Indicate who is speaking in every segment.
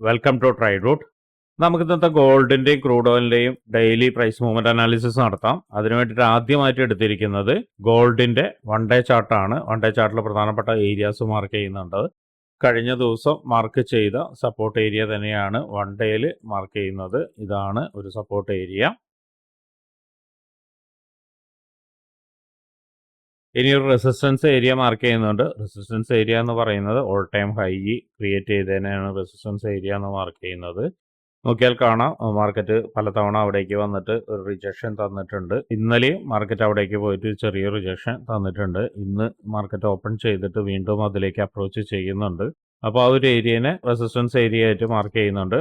Speaker 1: Welcome to try റൂട്ട് നമുക്ക് ഇന്നത്തെ ഗോൾഡിന്റെയും ക്രൂഡ് ഓയിലിന്റെയും ഡെയിലി പ്രൈസ് മൂവ്മെന്റ് അനാലിസിസ് നടത്താം. അതിനു വേണ്ടിയിട്ട് ആദ്യമായിട്ട് എടുത്തിരിക്കുന്നത് ഗോൾഡിന്റെ വൺ ഡേ ചാർട്ടാണ് വൺ ഡേ ചാർട്ടിൽ പ്രധാനപ്പെട്ട ഏരിയാസ് മാർക്ക് ചെയ്യുന്നുണ്ട്. കഴിഞ്ഞ ദിവസം മാർക്ക് ചെയ്ത സപ്പോർട്ട് ഏരിയ തന്നെയാണ് വൺ ഡേയിൽ മാർക്ക് ചെയ്യുന്നത്. ഇതാണ് ഒരു സപ്പോർട്ട് ഏരിയ ഇനി ഒരു റെസിസ്റ്റൻസ് ഏരിയ മാർക്ക് ചെയ്യുന്നുണ്ട്. റെസിസ്റ്റൻസ് ഏരിയ എന്ന് പറയുന്നത് ഓൾ ടൈം ഹൈ ക്രിയേറ്റ് ചെയ്തതിനാണ് റെസിസ്റ്റൻസ് ഏരിയ എന്ന് മാർക്ക് ചെയ്യുന്നത്. നോക്കിയാൽ കാണാം. മാർക്കറ്റ് പലതവണ അവിടേക്ക് വന്നിട്ട് ഒരു റിജക്ഷൻ തന്നിട്ടുണ്ട്. ഇന്നലെയും മാർക്കറ്റ് അവിടേക്ക് പോയിട്ട് ചെറിയ റിജക്ഷൻ തന്നിട്ടുണ്ട്. ഇന്ന് മാർക്കറ്റ് ഓപ്പൺ ചെയ്തിട്ട് വീണ്ടും അതിലേക്ക് അപ്രോച്ച് ചെയ്യുന്നുണ്ട്. അപ്പോൾ ആ ഒരു ഏരിയനെ റെസിസ്റ്റൻസ് ഏരിയ ആയിട്ട് മാർക്ക് ചെയ്യുന്നുണ്ട്.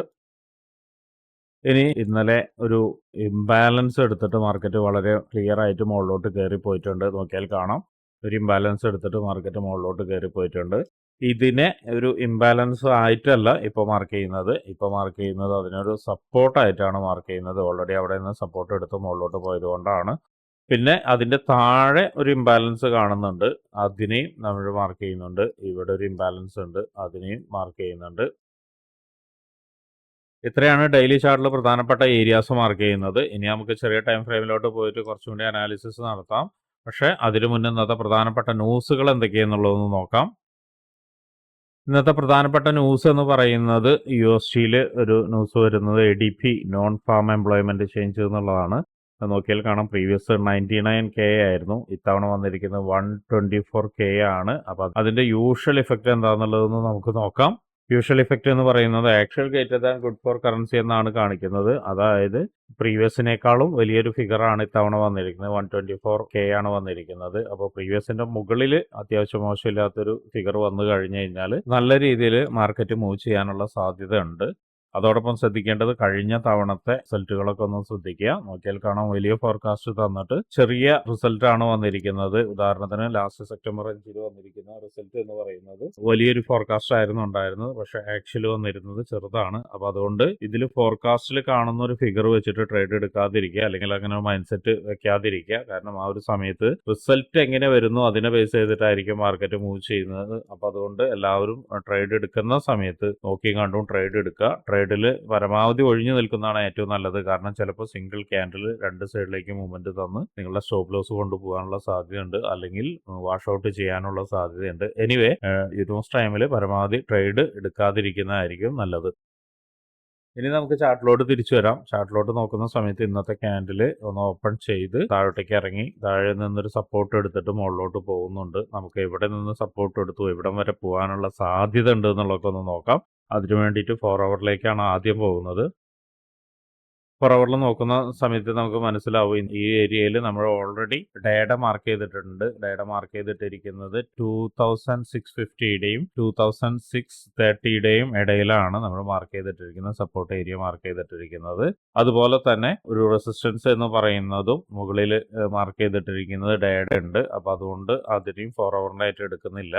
Speaker 1: ഇനി ഇന്നലെ ഒരു ഇംബാലൻസ് എടുത്തിട്ട് മാർക്കറ്റ് വളരെ ക്ലിയർ ആയിട്ട് മുകളിലോട്ട് കയറി പോയിട്ടുണ്ട്. നോക്കിയാൽ കാണാം. ഒരു ഇംബാലൻസ് എടുത്തിട്ട് മാർക്കറ്റ് മുകളിലോട്ട് കയറി പോയിട്ടുണ്ട്. ഇതിനെ ഒരു ഇംബാലൻസ് ആയിട്ടല്ല ഇപ്പോൾ മാർക്ക് ചെയ്യുന്നത്. ഇപ്പോൾ മാർക്ക് ചെയ്യുന്നത് അതിനൊരു സപ്പോർട്ടായിട്ടാണ് മാർക്ക് ചെയ്യുന്നത്. ഓൾറെഡി അവിടെ നിന്ന് സപ്പോർട്ട് എടുത്ത് മുകളിലോട്ട് പോയതുകൊണ്ടാണ് പിന്നെ അതിന്റെ താഴെ ഒരു ഇംബാലൻസ് കാണുന്നുണ്ട്. അതിനെയും നമ്മൾ മാർക്ക് ചെയ്യുന്നുണ്ട്. ഇവിടെ ഒരു ഇംബാലൻസ് ഉണ്ട്. അതിനെയും മാർക്ക് ചെയ്യുന്നുണ്ട്. ഇത്രയാണ് ഡെയിലി ചാർട്ടിൽ പ്രധാനപ്പെട്ട ഏരിയാസ് മാർക്ക് ചെയ്യുന്നത്. ഇനി നമുക്ക് ചെറിയ ടൈം ഫ്രെയിമിലോട്ട് പോയിട്ട് കുറച്ചും കൂടി അനാലിസിസ് നടത്താം. പക്ഷേ അതിനു മുന്നേ ഇന്നത്തെ പ്രധാനപ്പെട്ട ന്യൂസുകൾ എന്തൊക്കെയെന്നുള്ളതൊന്ന് നോക്കാം. ഇന്നത്തെ പ്രധാനപ്പെട്ട ന്യൂസ് എന്ന് പറയുന്നത് യു എസ് ടിയിൽ ഒരു ന്യൂസ് വരുന്നത് A D P non farm employment change എന്നുള്ളതാണ് നോക്കിയാൽ കാണാം പ്രീവിയസ് നയന്റി നയൻ കെ ആയിരുന്നു. ഇത്തവണ വന്നിരിക്കുന്നത് വൺ ട്വന്റി ഫോർ കെ ആണ്. അപ്പോൾ അതിന്റെ യൂഷ്വൽ ഇഫക്റ്റ് എന്താണെന്നുള്ളതെന്ന് നമുക്ക് നോക്കാം. യൂഷ്വൽ ഇഫക്റ്റ് എന്ന് പറയുന്നത് actual greater than good for currency എന്നാണ് കാണിക്കുന്നത്. അതായത് പ്രീവിയസിനേക്കാളും വലിയൊരു ഫിഗറാണ് ഇത്തവണ വന്നിരിക്കുന്നത്. വൺ ട്വന്റി ഫോർ കെ ആണ് വന്നിരിക്കുന്നത്. അപ്പോൾ പ്രീവിയസിന്റെ മുകളിൽ അത്യാവശ്യം മോശമില്ലാത്തൊരു ഫിഗർ വന്നു കഴിഞ്ഞു കഴിഞ്ഞാൽ നല്ല രീതിയിൽ മാർക്കറ്റ് മൂവ് ചെയ്യാനുള്ള സാധ്യത ഉണ്ട് അതോടൊപ്പം ശ്രദ്ധിക്കേണ്ടത് കഴിഞ്ഞ തവണത്തെ റിസൾട്ടുകളൊക്കെ ഒന്ന് ശ്രദ്ധിക്കുക. നോക്കിയാൽ കാണാം വലിയ ഫോർകാസ്റ്റ് തന്നിട്ട് ചെറിയ റിസൾട്ട് ആണ് വന്നിരിക്കുന്നത്. ഉദാഹരണത്തിന് ലാസ്റ്റ് സെപ്റ്റംബർ അഞ്ചിന് വന്നിരിക്കുന്ന റിസൾട്ട് എന്ന് പറയുന്നത് വലിയൊരു ഫോർകാസ്റ്റ് ആയിരുന്നു ഉണ്ടായിരുന്നത്. പക്ഷെ ആക്ച്വലി വന്നിരുന്നത് ചെറുതാണ്. അപ്പൊ അതുകൊണ്ട് ഇതിൽ ഫോർകാസ്റ്റിൽ കാണുന്ന ഒരു ഫിഗർ വെച്ചിട്ട് ട്രേഡ് എടുക്കാതിരിക്കുക. അല്ലെങ്കിൽ അങ്ങനെ ഒരു മൈൻഡ് സെറ്റ് വെക്കാതിരിക്കുക. കാരണം ആ ഒരു സമയത്ത് റിസൾട്ട് എങ്ങനെ വരുന്നു അതിനെ ബേസ് ചെയ്തിട്ടായിരിക്കും മാർക്കറ്റ് മൂവ് ചെയ്യുന്നത്. അപ്പൊ അതുകൊണ്ട് എല്ലാവരും ട്രേഡ് എടുക്കുന്ന സമയത്ത് നോക്കി കണ്ടും ട്രേഡ് എടുക്കുക. ട്രേഡിൽ പരമാവധി ഒഴിഞ്ഞു നിൽക്കുന്നതാണ് ഏറ്റവും നല്ലത്. കാരണം ചിലപ്പോൾ സിംഗിൾ ക്യാൻഡിൽ രണ്ട് സൈഡിലേക്ക് മൂവ്മെന്റ് തന്ന് നിങ്ങളുടെ സ്റ്റോപ്പ് ലോസ് കൊണ്ടുപോകാനുള്ള സാധ്യതയുണ്ട്. അല്ലെങ്കിൽ വാഷ് ഔട്ട് ചെയ്യാനുള്ള സാധ്യതയുണ്ട്. എനിവേ യൂസ് ടൈമിൽ പരമാവധി ട്രേഡ് എടുക്കാതിരിക്കുന്നതായിരിക്കും നല്ലത്. ഇനി നമുക്ക് ചാർട്ടിലോട്ട് തിരിച്ചു വരാം. ചാർട്ടിലോട്ട് നോക്കുന്ന സമയത്ത് ഇന്നത്തെ ക്യാൻഡിൽ ഒന്ന് ഓപ്പൺ ചെയ്ത് താഴോട്ടേക്ക് ഇറങ്ങി. താഴെ നിന്നൊരു സപ്പോർട്ട് എടുത്തിട്ട് മുകളിലോട്ട് പോകുന്നുണ്ട്. നമുക്ക് എവിടെ നിന്ന് സപ്പോർട്ട് എടുത്തു എവിടം വരെ പോകാനുള്ള സാധ്യത ഉണ്ട് എന്നുള്ളതൊക്കെ ഒന്ന് നോക്കാം. അതിനു വേണ്ടിയിട്ട് ഫോർ അവറിലേക്കാണ് ആദ്യം പോകുന്നത്. ഫോർ അവറിൽ നോക്കുന്ന സമയത്ത് നമുക്ക് മനസ്സിലാവും ഈ ഏരിയയിൽ നമ്മൾ ഓൾറെഡി ഡേഡ മാർക്ക് ചെയ്തിട്ടുണ്ട്. ഡേഡ മാർക്ക് ചെയ്തിട്ടിരിക്കുന്നത് ടൂ തൗസൻഡ് സിക്സ് ഫിഫ്റ്റിയുടെയും ടൂ തൗസൻഡ് സിക്സ് തേർട്ടിയുടെയും ഇടയിലാണ് നമ്മൾ മാർക്ക് ചെയ്തിട്ടിരിക്കുന്നത് സപ്പോർട്ട് ഏരിയ മാർക്ക് ചെയ്തിട്ടിരിക്കുന്നത്. അതുപോലെ തന്നെ ഒരു റെസിസ്റ്റൻസ് എന്ന് പറയുന്നതും മുകളിൽ മാർക്ക് ചെയ്തിട്ടിരിക്കുന്നത് ഡേഡ ഉണ്ട്. അപ്പോൾ അതുകൊണ്ട് അതിനെയും ഫോർ അവറിനായിട്ട് എടുക്കുന്നില്ല.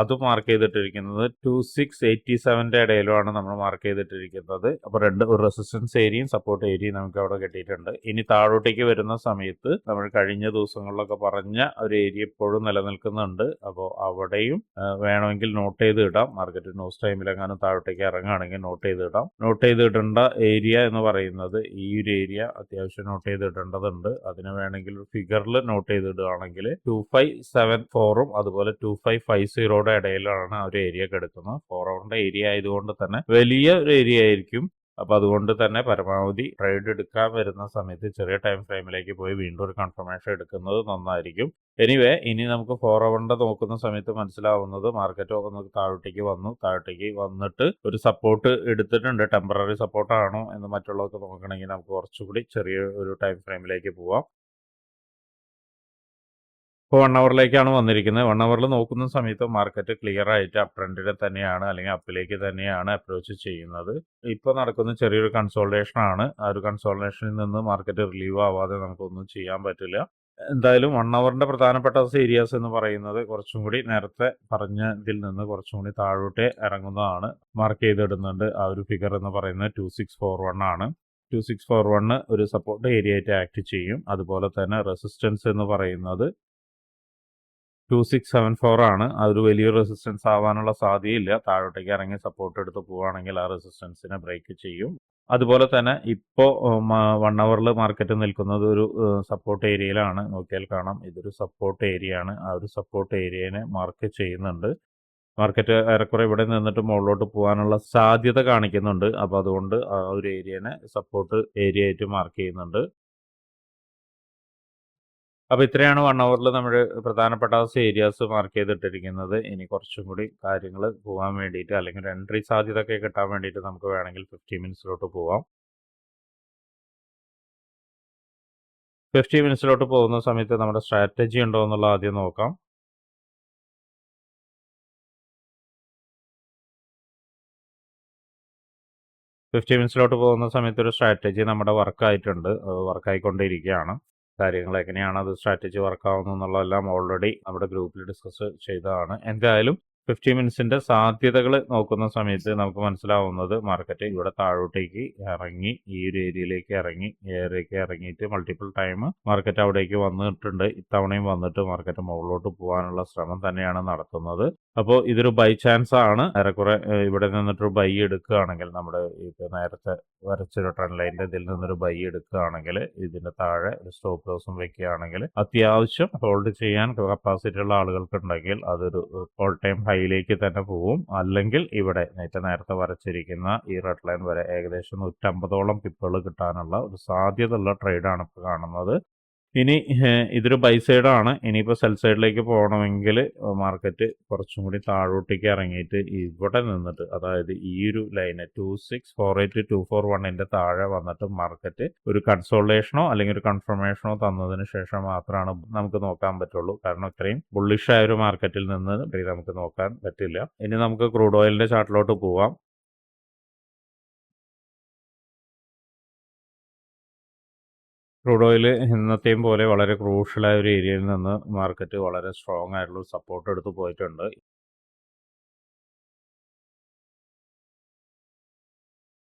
Speaker 1: അത് മാർക്ക് ചെയ്തിട്ടിരിക്കുന്നത് ടു സിക്സ് എയ്റ്റി സെവന്റെ ഇടയിലുമാണ് നമ്മൾ മാർക്ക് ചെയ്തിട്ടിരിക്കുന്നത്. അപ്പോൾ രണ്ട് ഒരു റെസിസ്റ്റൻസ് ഏരിയയും സപ്പോർട്ട് ഏരിയയും നമുക്ക് അവിടെ കിട്ടിയിട്ടുണ്ട്. ഇനി താഴോട്ടേക്ക് വരുന്ന സമയത്ത് നമ്മൾ കഴിഞ്ഞ ദിവസങ്ങളിലൊക്കെ പറഞ്ഞ ഒരു ഏരിയ ഇപ്പോഴും നിലനിൽക്കുന്നുണ്ട്. അപ്പോൾ അവിടെയും വേണമെങ്കിൽ നോട്ട് ചെയ്ത് ഇടാം. മാർക്കറ്റ് ന്യൂസ് ടൈമിൽ എങ്ങാനും താഴോട്ടേക്ക് ഇറങ്ങുകയാണെങ്കിൽ നോട്ട് ചെയ്ത് ഇടാം. നോട്ട് ചെയ്ത് ഇടേണ്ട ഏരിയ എന്ന് പറയുന്നത് ഈ ഒരു ഏരിയ അത്യാവശ്യം നോട്ട് ചെയ്ത് ഇടേണ്ടതുണ്ട്. അതിന് വേണമെങ്കിൽ ഫിഗറിൽ നോട്ട് ചെയ്ത് ഇടുകയാണെങ്കിൽ ടു ഫൈവ് സെവൻ ഫോറും അതുപോലെ ടു ഫൈവ് ഫൈവ് സീറോ അവറുടെ ഇടയിലാണ് ഒരു ഏരിയ കിടക്കുന്നത്. ഫോർ അവറിന്റെ ഏരിയ ആയതുകൊണ്ട് തന്നെ വലിയ ഒരു ഏരിയ ആയിരിക്കും. അപ്പൊ അതുകൊണ്ട് തന്നെ പരമാവധി ട്രേഡ് എടുക്കാൻ വരുന്ന സമയത്ത് ചെറിയ ടൈം ഫ്രെയിമിലേക്ക് പോയി വീണ്ടും ഒരു കൺഫർമേഷൻ എടുക്കുന്നത് നന്നായിരിക്കും. എനിവേ ഇനി നമുക്ക് ഫോർ അവറിന്റെ നോക്കുന്ന സമയത്ത് മനസ്സിലാവുന്നത് മാർക്കറ്റ് ഒന്ന് താഴോട്ടേക്ക് വന്നു. താഴോട്ടേക്ക് വന്നിട്ട് ഒരു സപ്പോർട്ട് എടുത്തിട്ടുണ്ട്. ടെമ്പററി സപ്പോർട്ടാണോ എന്ന് മറ്റുള്ളവർക്ക് നോക്കണമെങ്കിൽ നമുക്ക് കുറച്ചുകൂടി ചെറിയ ഒരു ടൈം ഫ്രെയിമിലേക്ക് പോവാം. ഇപ്പോൾ വൺ അവറിലേക്കാണ് വന്നിരിക്കുന്നത്. വൺ അവറിൽ നോക്കുന്ന സമയത്ത് മാർക്കറ്റ് ക്ലിയർ ആയിട്ട് അപ് ട്രെൻഡിനെ തന്നെയാണ് അല്ലെങ്കിൽ അപ്പിലേക്ക് തന്നെയാണ് അപ്രോച്ച് ചെയ്യുന്നത്. ഇപ്പോൾ നടക്കുന്ന ചെറിയൊരു കൺസോൾട്ടേഷൻ ആണ്. ആ ഒരു കൺസോൾട്ടേഷനിൽ നിന്ന് മാർക്കറ്റ് റിലീവ് ആവാതെ നമുക്കൊന്നും ചെയ്യാൻ പറ്റില്ല. എന്തായാലും വൺ അവറിന്റെ പ്രധാനപ്പെട്ട ഏരിയാസ് എന്ന് പറയുന്നത് കുറച്ചും കൂടി നേരത്തെ പറഞ്ഞതിൽ നിന്ന് കുറച്ചും കൂടി താഴോട്ടേ ഇറങ്ങുന്നതാണ്. മാർക്ക് ചെയ്തിടുന്നുണ്ട്. ആ ഒരു ഫിഗർ എന്ന് പറയുന്നത് ടു സിക്സ് ഫോർ വൺ ആണ്. ടു സിക്സ് ഫോർ വണ്ണ് ഒരു സപ്പോർട്ട് ഏരിയ ആയിട്ട് ആക്ട് ചെയ്യും. അതുപോലെ തന്നെ റെസിസ്റ്റൻസ് എന്ന് പറയുന്നത് ടു സിക്സ് സെവൻ ഫോർ ആണ്. അതൊരു വലിയ റെസിസ്റ്റൻസ് ആവാനുള്ള സാധ്യതയില്ല. താഴോട്ടേക്ക് ഇറങ്ങി സപ്പോർട്ട് എടുത്ത് പോവുകയാണെങ്കിൽ ആ റെസിസ്റ്റൻസിനെ ബ്രേക്ക് ചെയ്യും. അതുപോലെ തന്നെ ഇപ്പോൾ വൺ അവറിൽ മാർക്കറ്റ് നിൽക്കുന്നത് ഒരു സപ്പോർട്ട് ഏരിയയിലാണ് നോക്കിയാൽ കാണാം. ഇതൊരു സപ്പോർട്ട് ഏരിയ ആണ്. ആ ഒരു സപ്പോർട്ട് ഏരിയനെ മാർക്ക് ചെയ്യുന്നുണ്ട്. മാർക്കറ്റ് ഏറെക്കുറെ ഇവിടെ നിന്നിട്ട് മുകളിലോട്ട് പോകാനുള്ള സാധ്യത കാണിക്കുന്നുണ്ട്. അപ്പോൾ അതുകൊണ്ട് ആ ഒരു ഏരിയനെ സപ്പോർട്ട് ഏരിയ ആയിട്ട് മാർക്ക് ചെയ്യുന്നുണ്ട്. അപ്പോൾ ഇത്രയാണ് വൺ അവറിൽ നമ്മൾ പ്രധാനപ്പെട്ട ഏരിയാസ് മാർക്ക് ചെയ്തിട്ടിരിക്കുന്നത്. ഇനി കുറച്ചും കൂടി കാര്യങ്ങൾ പോകാൻ വേണ്ടിയിട്ട് അല്ലെങ്കിൽ ഒരു എൻട്രി സാധ്യത ഒക്കെ കിട്ടാൻ വേണ്ടിയിട്ട് നമുക്ക് വേണമെങ്കിൽ ഫിഫ്റ്റി മിനിറ്റ്സിലോട്ട് പോവാം. ഫിഫ്റ്റി മിനിറ്റ്സിലോട്ട് പോകുന്ന സമയത്ത് നമ്മുടെ സ്ട്രാറ്റജി ഉണ്ടോ എന്നുള്ള ആദ്യം നോക്കാം. ഫിഫ്റ്റി മിനിറ്റ്സിലോട്ട് പോകുന്ന സമയത്ത് ഒരു സ്ട്രാറ്റജി നമ്മുടെ വർക്കായിട്ടുണ്ട് വർക്കായിക്കൊണ്ടിരിക്കുകയാണ് കാര്യങ്ങൾ എങ്ങനെയാണ് അത് സ്ട്രാറ്റജി വർക്കാവുന്നത് എന്നുള്ളതെല്ലാം ഓൾറെഡി നമ്മുടെ ഗ്രൂപ്പിൽ ഡിസ്കസ് ചെയ്തതാണ്. എന്തായാലും ഫിഫ്റ്റി മിനിറ്റ്സിന്റെ സാധ്യതകൾ നോക്കുന്ന സമയത്ത് നമുക്ക് മനസ്സിലാവുന്നത് മാർക്കറ്റ് ഇവിടെ താഴോട്ടേക്ക് ഇറങ്ങി ഈ ഒരു ഏരിയയിലേക്ക് ഇറങ്ങി ഏരിയയിലേക്ക് ഇറങ്ങിയിട്ട് മൾട്ടിപ്പിൾ ടൈം മാർക്കറ്റ് അവിടേക്ക് വന്നിട്ടുണ്ട്. ഇത്തവണയും വന്നിട്ട് മാർക്കറ്റ് മുകളിലോട്ട് പോകാനുള്ള ശ്രമം തന്നെയാണ് നടത്തുന്നത്. അപ്പോൾ ഇതൊരു ബൈ ചാൻസ് ആണ്. ഏറെക്കുറെ ഇവിടെ നിന്നിട്ടൊരു ബൈ എടുക്കുകയാണെങ്കിൽ നമ്മുടെ നേരത്തെ വരച്ചൊരു ട്രെൻഡ് ലൈനിന്റെ ഇതിൽ നിന്നൊരു ബൈ എടുക്കുകയാണെങ്കിൽ ഇതിന്റെ താഴെ ഒരു സ്റ്റോപ്പ് ലോസും വെക്കുകയാണെങ്കിൽ അത്യാവശ്യം ഹോൾഡ് ചെയ്യാൻ കപ്പാസിറ്റി ഉള്ള ആളുകൾക്ക് ഉണ്ടെങ്കിൽ അതൊരു ഓൾ ടൈം ഹൈയിലേക്ക് തന്നെ പോവും. അല്ലെങ്കിൽ ഇവിടെ നേരത്തെ നേരത്തെ വരച്ചിരിക്കുന്ന ഈ റെഡ് ലൈൻ വരെ ഏകദേശം നൂറ്റമ്പതോളം പിപ്പുകൾ കിട്ടാനുള്ള ഒരു സാധ്യതയുള്ള ട്രേഡാണ് ഇപ്പോൾ കാണുന്നത്. ഇനി ഇതൊരു ബൈ സൈഡാണ് ഇനിയിപ്പോൾ സെൽ സൈഡിലേക്ക് പോകണമെങ്കിൽ മാർക്കറ്റ് കുറച്ചും കൂടി താഴോട്ടേക്ക് ഇറങ്ങിയിട്ട് ഇവിടെ നിന്നിട്ട് അതായത് ഈ ഒരു line two six four eight two four വണ്ണിന്റെ താഴെ വന്നിട്ട് മാർക്കറ്റ് ഒരു കൺസോൾട്ടേഷനോ അല്ലെങ്കിൽ ഒരു കൺഫർമേഷനോ തന്നതിന് ശേഷം മാത്രമാണ് നമുക്ക് നോക്കാൻ പറ്റുള്ളൂ. കാരണം ഇത്രയും ബുള്ളിഷായ ഒരു മാർക്കറ്റിൽ നിന്ന് നമുക്ക് നോക്കാൻ പറ്റില്ല. ഇനി നമുക്ക് ക്രൂഡ് ഓയിലിന്റെ ചാർട്ടിലോട്ട് പോവാം. ക്രൂഡ് ഓയിൽ ഇന്നത്തെയും പോലെ വളരെ ക്രൂഷ്യലായ ഒരു ഏരിയയിൽ നിന്ന് മാർക്കറ്റ് വളരെ സ്ട്രോങ് ആയിട്ടുള്ള സപ്പോർട്ട് എടുത്ത് പോയിട്ടുണ്ട്.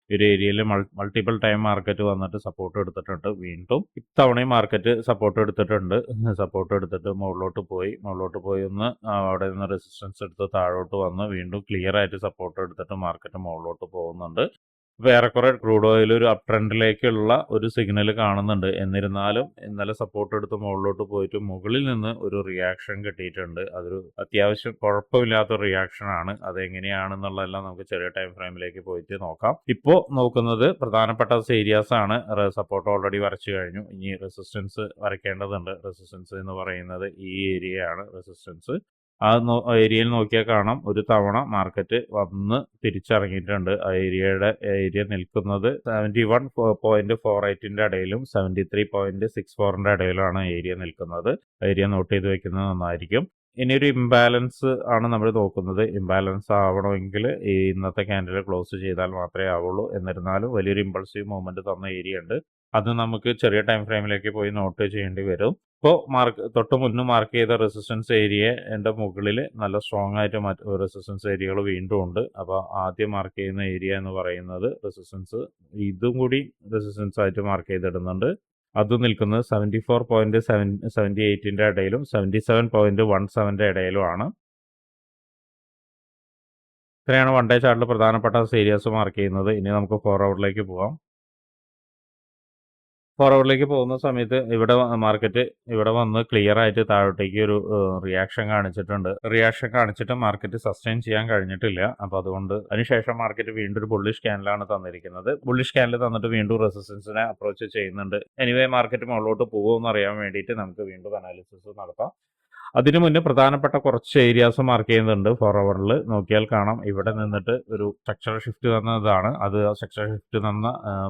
Speaker 1: ഒരു ഏരിയയിൽ മൾട്ടിപ്പിൾ ടൈം മാർക്കറ്റ് വന്നിട്ട് സപ്പോർട്ട് എടുത്തിട്ടുണ്ട്. വീണ്ടും ഇത്തവണയും മാർക്കറ്റ് സപ്പോർട്ട് എടുത്തിട്ടുണ്ട്. സപ്പോർട്ട് എടുത്തിട്ട് മുകളിലോട്ട് പോയി. മുകളിലോട്ട് പോയി ഒന്ന് അവിടെ നിന്ന് റെസിസ്റ്റൻസ് എടുത്ത് താഴോട്ട് വന്ന് വീണ്ടും ക്ലിയർ ആയിട്ട് സപ്പോർട്ട് എടുത്തിട്ട് മാർക്കറ്റ് മുകളിലോട്ട് പോകുന്നുണ്ട്. ഇപ്പോൾ ഏറെക്കുറെ ക്രൂഡ് ഓയിൽ ഒരു അപ് ട്രെൻഡിലേക്കുള്ള ഒരു സിഗ്നൽ കാണുന്നുണ്ട്. എന്നിരുന്നാലും ഇന്നലെ സപ്പോർട്ട് എടുത്ത് മുകളിലോട്ട് പോയിട്ട് മുകളിൽ നിന്ന് ഒരു റിയാക്ഷൻ കിട്ടിയിട്ടുണ്ട്. അതൊരു അത്യാവശ്യം കുഴപ്പമില്ലാത്ത റിയാക്ഷൻ ആണ്. അതെങ്ങനെയാണെന്നുള്ളതെല്ലാം നമുക്ക് ചെറിയ ടൈം ഫ്രെയിമിലേക്ക് പോയിട്ട് നോക്കാം. ഇപ്പോൾ നോക്കുന്നത് പ്രധാനപ്പെട്ട ഏരിയാസ് ആണ്. സപ്പോർട്ട് ഓൾറെഡി വരച്ചു കഴിഞ്ഞു. ഇനി റെസിസ്റ്റൻസ് വരയ്ക്കേണ്ടതുണ്ട്. റെസിസ്റ്റൻസ് എന്ന് പറയുന്നത് ഈ ഏരിയയാണ് റെസിസ്റ്റൻസ് ആ ഏരിയയിൽ നോക്കിയാൽ കാണാം. ഒരു തവണ മാർക്കറ്റ് വന്ന് തിരിച്ചിറങ്ങിയിട്ടുണ്ട്. ആ ഏരിയയുടെ ഏരിയ നിൽക്കുന്നത് സെവന്റി വൺ പോയിന്റ് ഫോർ എയ്റ്റിന്റെ ഇടയിലും സെവന്റി ത്രീ പോയിന്റ് സിക്സ് ഫോറിന്റെ ഇടയിലാണ് ഏരിയ നിൽക്കുന്നത്. ഏരിയ നോട്ട് ചെയ്ത് വെക്കുന്നത് നന്നായിരിക്കും. ഇനി ഒരു ഇംബാലൻസ് ആണ് നമ്മൾ നോക്കുന്നത്. ഇംബാലൻസ് ആവണമെങ്കിൽ ഈ ഇന്നത്തെ ക്യാൻഡിൽ ക്ലോസ് ചെയ്താൽ മാത്രമേ ആവുള്ളൂ. എന്നിരുന്നാലും വലിയൊരു ഇമ്പൾസീവ് മൂവ്മെന്റ് തന്ന ഏരിയ ഉണ്ട്. അത് നമുക്ക് ചെറിയ ടൈം ഫ്രെയിമിലേക്ക് പോയി നോട്ട് ചെയ്യേണ്ടി വരും. ഇപ്പോൾ മാർക്ക് തൊട്ട് മുന്ന് മാർക്ക് ചെയ്ത റെസിസ്റ്റൻസ് ഏരിയ എന്റെ മുകളിൽ നല്ല സ്ട്രോങ് ആയിട്ട് മറ്റ് റെസിസ്റ്റൻസ് ഏരിയകൾ വീണ്ടും ഉണ്ട്. അപ്പോൾ ആദ്യം മാർക്ക് ചെയ്യുന്ന ഏരിയ എന്ന് പറയുന്നത് റെസിസ്റ്റൻസ് ഇതും കൂടി റെസിസ്റ്റൻസ് ആയിട്ട് മാർക്ക് ചെയ്തിടുന്നുണ്ട്. അത് നിൽക്കുന്നത് seventy four point seven seventy എയ്റ്റിന്റെ ഇടയിലും സെവന്റി സെവൻ പോയിന്റ് വൺ സെവന്റെ ഇടയിലുമാണ് ഇത്രയാണ് വൺ ഡേ ചാർട്ടിൽ പ്രധാനപ്പെട്ട സീരിയസ് മാർക്ക് ചെയ്യുന്നത്. ഇനി നമുക്ക് ഫോർ ഔട്ടിലേക്ക് പോവാം ഫോർവേഡിലേക്ക് പോകുന്ന സമയത്ത് ഇവിടെ മാർക്കറ്റ് ഇവിടെ വന്ന് ക്ലിയർ ആയിട്ട് താഴോട്ടേക്ക് ഒരു റിയാക്ഷൻ കാണിച്ചിട്ടുണ്ട്. റിയാക്ഷൻ കാണിച്ചിട്ട് മാർക്കറ്റ് സസ്റ്റെയിൻ ചെയ്യാൻ കഴിഞ്ഞിട്ടില്ല. അപ്പോൾ അതുകൊണ്ട് അതിനുശേഷം മാർക്കറ്റ് വീണ്ടും ഒരു ബുള്ളിഷ് ക്യാനിലാണ് തന്നിരിക്കുന്നത്. ബുള്ളിഷ് ക്യാനിൽ തന്നിട്ട് വീണ്ടും റെസിസ്റ്റൻസിനെ അപ്രോച്ച് ചെയ്യുന്നുണ്ട്. എനിവേ മാർക്കറ്റ് മുകളിലോട്ട് പോകുമെന്ന് അറിയാൻ വേണ്ടിയിട്ട് നമുക്ക് വീണ്ടും അനാലിസിസ് നടത്താം. അതിനു മുന്നേ പ്രധാനപ്പെട്ട കുറച്ച് ഏരിയാസ് മാർക്ക് ചെയ്യുന്നുണ്ട് ഫോർ അവറിൽ നോക്കിയാൽ കാണാം. ഇവിടെ നിന്നിട്ട് ഒരു സ്ട്രക്ചർ ഷിഫ്റ്റ് തന്നതാണ്. അത് സ്ട്രക്ചർ ഷിഫ്റ്റ് തന്ന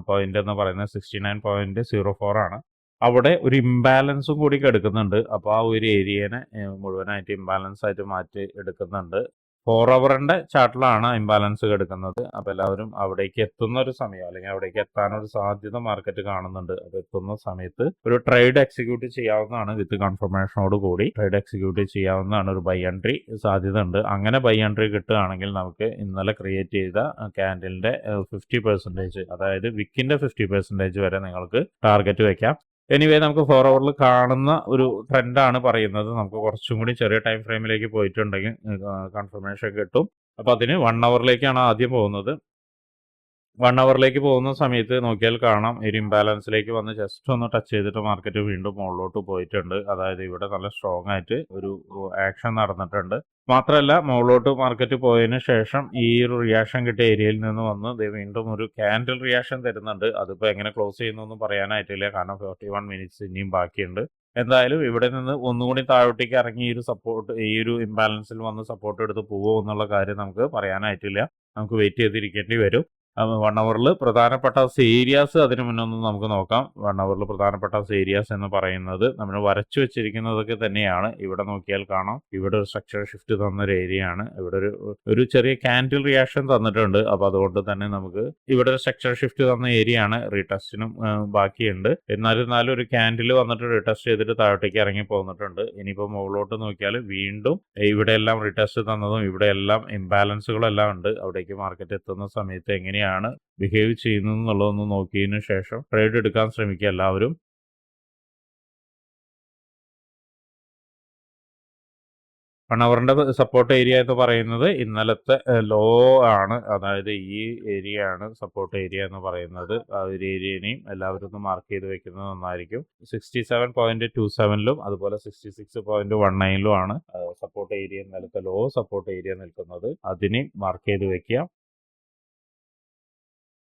Speaker 1: പോയിന്റ് എന്ന് പറയുന്നത് sixty nine point zero four ആണ്. അവിടെ ഒരു ഇംബാലൻസും കൂടി എടുക്കുന്നുണ്ട് അപ്പോൾ ആ ഒരു ഏരിയനെ മുഴുവനായിട്ട് ഇംബാലൻസ് ആയിട്ട് മാറ്റി എടുക്കുന്നുണ്ട്. ഫോർ അവറിന്റെ ചാർട്ടിലാണ് ഇംബാലൻസ് എടുക്കുന്നത് അപ്പോൾ എല്ലാവരും അവിടേക്ക് എത്തുന്ന ഒരു സമയം അല്ലെങ്കിൽ അവിടേക്ക് എത്താനൊരു സാധ്യത മാർക്കറ്റ് കാണുന്നുണ്ട്. അത് എത്തുന്ന സമയത്ത് ഒരു ട്രേഡ് എക്സിക്യൂട്ട് ചെയ്യാവുന്നതാണ് വിത്ത് കൺഫർമേഷനോട് കൂടി. ട്രേഡ് എക്സിക്യൂട്ട് ചെയ്യാവുന്നതാണ് ഒരു ബൈ എൻട്രി സാധ്യത ഉണ്ട് അങ്ങനെ ബൈ എൻട്രി കിട്ടുകയാണെങ്കിൽ നമുക്ക് ഇന്നലെ ക്രിയേറ്റ് ചെയ്ത ക്യാൻഡിലിന്റെ ഫിഫ്റ്റി പെർസെന്റേജ് അതായത് വിക്കിന്റെ ഫിഫ്റ്റി പെർസെന്റേജ് വരെ നിങ്ങൾക്ക് ടാർഗറ്റ് വെക്കാം. എനിവേ നമുക്ക് ഫോർ അവറിൽ കാണുന്ന ഒരു ട്രെൻഡാണ് പറയുന്നത്. നമുക്ക് കുറച്ചും കൂടി ചെറിയ ടൈം ഫ്രെയിമിലേക്ക് പോയിട്ടുണ്ടെങ്കിൽ കൺഫർമേഷൻ കിട്ടും. അപ്പോൾ അതിന് വൺ അവറിലേക്കാണ് ആദ്യം പോകുന്നത്. വൺ അവറിലേക്ക് പോകുന്ന സമയത്ത് നോക്കിയാൽ കാണാം. ഒരു ഇംബാലൻസിലേക്ക് വന്ന് ജസ്റ്റ് ഒന്ന് ടച്ച് ചെയ്തിട്ട് മാർക്കറ്റ് വീണ്ടും മുകളിലോട്ട് പോയിട്ടുണ്ട്. അതായത് ഇവിടെ നല്ല സ്ട്രോങ് ആയിട്ട് ഒരു ആക്ഷൻ നടന്നിട്ടുണ്ട്. മാത്രമല്ല മുകളിലോട്ട് മാർക്കറ്റ് പോയതിന് ശേഷം ഈ ഒരു റിയാക്ഷൻ കിട്ടിയ ഏരിയയിൽ നിന്ന് വന്ന് വീണ്ടും ഒരു ക്യാൻഡിൽ റിയാക്ഷൻ തരുന്നുണ്ട്. അതിപ്പോൾ എങ്ങനെ ക്ലോസ് ചെയ്യുന്നൊന്നും പറയാനായിട്ടില്ല. കാരണം ഫോർട്ടി വൺ മിനിറ്റ്സ് ഇനിയും ബാക്കിയുണ്ട്. എന്തായാലും ഇവിടെ നിന്ന് ഒന്നുകൂടി താഴോട്ടേക്ക് ഇറങ്ങി ഈ ഒരു സപ്പോർട്ട് ഈ ഒരു ഇംബാലൻസിൽ വന്ന് സപ്പോർട്ട് എടുത്ത് പോകുമോ എന്നുള്ള കാര്യം നമുക്ക് പറയാനായിട്ടില്ല. നമുക്ക് വെയിറ്റ് ചെയ്തിരിക്കേണ്ടി വരും. വൺ അവറിൽ പ്രധാനപ്പെട്ട ഏരിയാസ് അതിന് മുന്നേ ഒന്ന് നമുക്ക് നോക്കാം. വൺ അവറിൽ പ്രധാനപ്പെട്ട ഏരിയാസ് എന്ന് പറയുന്നത് നമ്മൾ വരച്ചു വെച്ചിരിക്കുന്നതൊക്കെ തന്നെയാണ്. ഇവിടെ നോക്കിയാൽ കാണാം. ഇവിടെ ഒരു സ്ട്രക്ചർ ഷിഫ്റ്റ് തന്ന ഒരു ഏരിയ ആണ്. ഇവിടെ ഒരു ഒരു ചെറിയ കാൻഡിൽ റിയാക്ഷൻ തന്നിട്ടുണ്ട്. അപ്പോൾ അതുകൊണ്ട് തന്നെ നമുക്ക് ഇവിടെ ഒരു സ്ട്രക്ചർ ഷിഫ്റ്റ് തന്ന ഏരിയ ആണ്. റീടെസ്റ്റിനും ബാക്കിയുണ്ട്. എന്നാലിരുന്നാലും ഒരു കാൻഡിൽ വന്നിട്ട് റീടെസ്റ്റ് ചെയ്തിട്ട് താഴോട്ടേക്ക് ഇറങ്ങി പോന്നിട്ടുണ്ട്. ഇനിയിപ്പോൾ മുകളിലോട്ട് നോക്കിയാൽ വീണ്ടും ഇവിടെ എല്ലാം റീടെസ്റ്റ് തന്നതും ഇവിടെ എല്ലാം ഇംബാലൻസുകളെല്ലാം ഉണ്ട്. അവിടേക്ക് മാർക്കറ്റ് എത്തുന്ന സമയത്ത് എങ്ങനെയാണ് എങ്ങനെയാണ് ബിഹേവ് ചെയ്യുന്നത് എന്നുള്ളതൊന്ന് നോക്കിയതിന് ശേഷം ട്രേഡ് എടുക്കാൻ ശ്രമിക്കുക എല്ലാവരും. വൺ അവറിന്റെ സപ്പോർട്ട് ഏരിയ എന്ന് പറയുന്നത് ഇന്നലത്തെ ലോ ആണ്. അതായത് ഈ ഏരിയ ആണ് സപ്പോർട്ട് ഏരിയ എന്ന് പറയുന്നത്. ആ ഒരു ഏരിയനെയും എല്ലാവരും ഒന്ന് മാർക്ക് ചെയ്ത് വെക്കുന്നത് നന്നായിരിക്കും. സിക്സ്റ്റി സെവൻ പോയിന്റ് ടു സെവനിലും അതുപോലെ സിക്സ്റ്റി സിക്സ് പോയിന്റ് വൺ നയനിലും ആണ് സപ്പോർട്ട് ഏരിയ ഇന്നലത്തെ ലോ സപ്പോർട്ട് ഏരിയ നിൽക്കുന്നത്. അതിനെയും മാർക്ക് ചെയ്ത് വെക്കുക.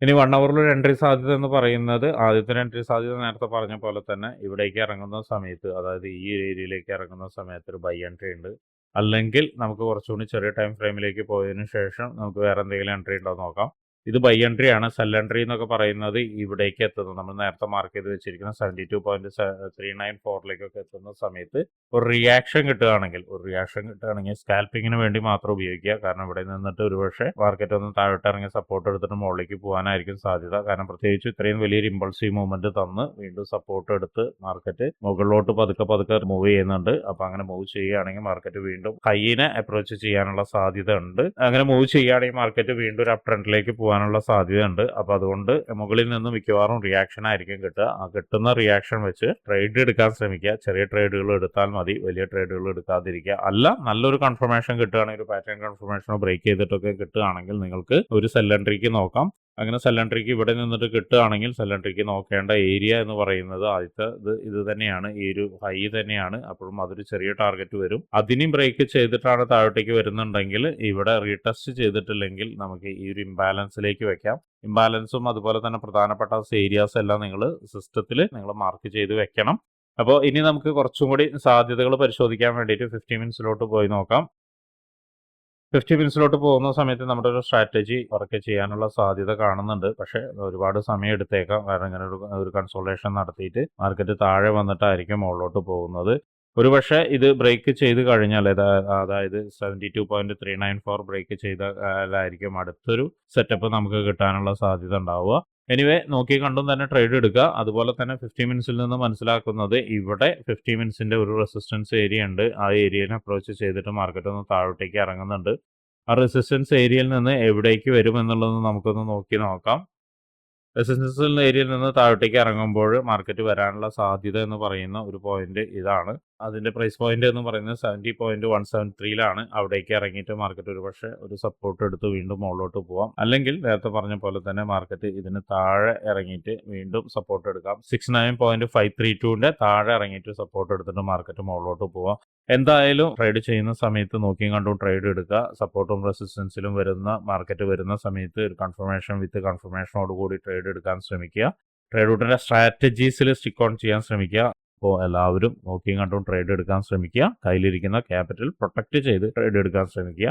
Speaker 1: ഇനി വൺ അവറിൽ ഒരു എൻട്രി സാധ്യത എന്ന് പറയുന്നത് ആദ്യത്തെ എൻട്രി സാധ്യത നേരത്തെ പറഞ്ഞ പോലെ തന്നെ ഇവിടേക്ക് ഇറങ്ങുന്ന സമയത്ത് അതായത് ഈ ഏരിയയിലേക്ക് ഇറങ്ങുന്ന സമയത്ത് ഒരു ബൈ എൻട്രി ഉണ്ട്. അല്ലെങ്കിൽ നമുക്ക് കുറച്ചുകൂടി ചെറിയ ടൈം ഫ്രെയിമിലേക്ക് പോയതിനു ശേഷം നമുക്ക് വേറെ എന്തെങ്കിലും എൻട്രി ഉണ്ടോ നോക്കാം. ഇത് ബൈ എൻട്രി ആണ്. സെൽ എൻട്രി എന്നൊക്കെ പറയുന്നത് ഇവിടേക്ക് എത്തുന്നത്. നമ്മൾ നേരത്തെ മാർക്ക് ചെയ്ത് വെച്ചിരിക്കുന്ന seventy two point three nine ഫോറിലേക്കൊക്കെ എത്തുന്ന സമയത്ത് ഒരു റിയാക്ഷൻ കിട്ടുകയാണെങ്കിൽ ഒരു റിയാക്ഷൻ കിട്ടുകയാണെങ്കിൽ സ്കാൽപ്പിങ്ങിന് വേണ്ടി മാത്രം ഉപയോഗിക്കുക. കാരണം ഇവിടെ നിന്നിട്ട് ഒരുപക്ഷെ മാർക്കറ്റ് ഒന്ന് താഴോട്ട് ഇറങ്ങി സപ്പോർട്ട് എടുത്തിട്ട് മുകളിലേക്ക് പോകാനായിരിക്കും സാധ്യത. കാരണം പ്രത്യേകിച്ച് ഇത്രയും വലിയൊരു ഇമ്പൾസീവ് മൂവ്മെന്റ് തന്ന് വീണ്ടും സപ്പോർട്ട് എടുത്ത് മാർക്കറ്റ് മുകളിലോട്ട് പതുക്കെ പതുക്കെ മൂവ് ചെയ്യുന്നുണ്ട്. അപ്പൊ അങ്ങനെ മൂവ് ചെയ്യുകയാണെങ്കിൽ മാർക്കറ്റ് വീണ്ടും ഹൈനെ അപ്രോച്ച് ചെയ്യാനുള്ള സാധ്യത ഉണ്ട്. അങ്ങനെ മൂവ് ചെയ്യുകയാണെങ്കിൽ മാർക്കറ്റ് വീണ്ടും ഒരു അപ് ട്രെൻഡിലേക്ക് പോകാനുള്ള സാധ്യതയുണ്ട്. അപ്പോൾ അതുകൊണ്ട് മുകളിൽ നിന്ന് മിക്കവാറും റിയാക്ഷൻ ആയിരിക്കും കിട്ടുക. ആ കിട്ടുന്ന റിയാക്ഷൻ വെച്ച് ട്രേഡ് എടുക്കാൻ ശ്രമിക്കുക. ചെറിയ ട്രേഡുകൾ എടുത്താൽ മതി. വലിയ ട്രേഡുകൾ എടുക്കാതിരിക്കുക. അല്ല നല്ലൊരു കൺഫർമേഷൻ കിട്ടുകയാണെങ്കിൽ ഒരു പാറ്റേൺ കൺഫർമേഷനോ ബ്രേക്ക് ചെയ്തിട്ടൊക്കെ കിട്ടുകയാണെങ്കിൽ നിങ്ങൾക്ക് ഒരു സെല്ലൻട്രിക്ക് നോക്കാം. അങ്ങനെ സെല്ലൻട്രിക്ക് ഇവിടെ നിന്നിട്ട് കിട്ടുകയാണെങ്കിൽ സെല്ലൻട്രിക്ക് നോക്കേണ്ട ഏരിയ എന്ന് പറയുന്നത് ആദ്യത്തെ ഇത് ഇത് തന്നെയാണ്. ഈ ഒരു ഹൈ തന്നെയാണ്. അപ്പോഴും അതൊരു ചെറിയ ടാർഗറ്റ് വരും. അതിനും ബ്രേക്ക് ചെയ്തിട്ടാണ് താഴോട്ടേക്ക് വരുന്നുണ്ടെങ്കിൽ ഇവിടെ റീടെസ്റ്റ് ചെയ്തിട്ടില്ലെങ്കിൽ നമുക്ക് ഈ ഒരു ഇംബാലൻസിലേക്ക് വെക്കാം. ഇംബാലൻസും അതുപോലെ തന്നെ പ്രധാനപ്പെട്ട ഏരിയാസ് എല്ലാം നിങ്ങൾ സിസ്റ്റത്തിൽ നിങ്ങൾ മാർക്ക് ചെയ്ത് വെക്കണം. അപ്പോൾ ഇനി നമുക്ക് കുറച്ചും കൂടി സാധ്യതകൾ പരിശോധിക്കാൻ വേണ്ടിയിട്ട് ഫിഫ്റ്റി മിനിറ്റ്സിലോട്ട് പോയി നോക്കാം. ഫിഫ്റ്റി മിനിറ്റ്സിലോട്ട് പോകുന്ന സമയത്ത് നമ്മുടെ ഒരു സ്ട്രാറ്റജി വർക്ക് ചെയ്യാനുള്ള സാധ്യത കാണുന്നുണ്ട്. പക്ഷേ ഒരുപാട് സമയം എടുത്തേക്കാം. കാരണം ഇങ്ങനെ ഒരു ഒരു കൺസോൾട്ടേഷൻ നടത്തിയിട്ട് മാർക്കറ്റ് താഴെ വന്നിട്ടായിരിക്കും മുകളിലോട്ട് പോകുന്നത്. ഒരുപക്ഷെ ഇത് ബ്രേക്ക് ചെയ്ത് കഴിഞ്ഞാൽ അതായത് seventy two point three nine four break ചെയ്താലായിരിക്കും അടുത്തൊരു സെറ്റപ്പ് നമുക്ക് കിട്ടാനുള്ള സാധ്യത ഉണ്ടാവുക. എനിവേ നോക്കി കണ്ടും തന്നെ ട്രേഡ് എടുക്കുക. അതുപോലെ തന്നെ ഫിഫ്റ്റി മിനിറ്റ്സിൽ നിന്ന് മനസ്സിലാക്കുന്നത് ഇവിടെ ഫിഫ്റ്റി മിനിറ്റ്സിന്റെ ഒരു റെസിസ്റ്റൻസ് ഏരിയ ഉണ്ട്. ആ ഏരിയനെ അപ്രോച്ച് ചെയ്തിട്ട് മാർക്കറ്റ് ഒന്ന് താഴോട്ടേക്ക് ഇറങ്ങുന്നുണ്ട്. ആ റെസിസ്റ്റൻസ് ഏരിയയിൽ നിന്ന് എവിടേക്ക് വരും എന്നുള്ളത് നമുക്കൊന്ന് നോക്കി നോക്കാം. റെസിസ്റ്റൻസ് ഏരിയയിൽ നിന്ന് താഴോട്ടേക്ക് ഇറങ്ങുമ്പോൾ മാർക്കറ്റ് വരാനുള്ള സാധ്യത എന്ന് പറയുന്ന ഒരു പോയിന്റ് ഇതാണ്. അതിന്റെ പ്രൈസ് പോയിന്റ് എന്ന് പറയുന്നത് സെവന്റി പോയിന്റ് വൺ സെവൻ ത്രീയിലാണ് അവിടേക്ക് ഇറങ്ങിയിട്ട് മാർക്കറ്റ് ഒരു പക്ഷേ ഒരു സപ്പോർട്ട് എടുത്ത് വീണ്ടും മുകളിലോട്ട് പോവാം. അല്ലെങ്കിൽ നേരത്തെ പറഞ്ഞ പോലെ തന്നെ മാർക്കറ്റ് ഇതിന് താഴെ ഇറങ്ങിയിട്ട് വീണ്ടും സപ്പോർട്ട് എടുക്കാം. Six nine point five three ടുവിന്റെ താഴെ ഇറങ്ങിയിട്ട് സപ്പോർട്ട് എടുത്തിട്ട് മാർക്കറ്റ് മുകളിലോട്ട് പോവാം. എന്തായാലും ട്രേഡ് ചെയ്യുന്ന സമയത്ത് നോക്കിയും കണ്ടും ട്രേഡ് എടുക്കുക. സപ്പോർട്ടും റെസിസ്റ്റൻസിലും വരുന്ന മാർക്കറ്റ് വരുന്ന സമയത്ത് ഒരു കൺഫർമേഷൻ വിത്ത് കൺഫർമേഷനോട് കൂടി ട്രേഡ് എടുക്കാൻ ശ്രമിക്കുക. ട്രേഡ് ഔട്ടിന്റെ സ്ട്രാറ്റജീസിൽ സ്റ്റിക്ക് ഓൺ ചെയ്യാൻ ശ്രമിക്കുക. അപ്പോൾ എല്ലാവരും നോക്കിയും കണ്ടും ട്രേഡ് എടുക്കാൻ ശ്രമിക്കുക. കയ്യിലിരിക്കുന്ന ക്യാപിറ്റൽ പ്രൊട്ടക്റ്റ് ചെയ്ത് ട്രേഡ് എടുക്കാൻ ശ്രമിക്കുക.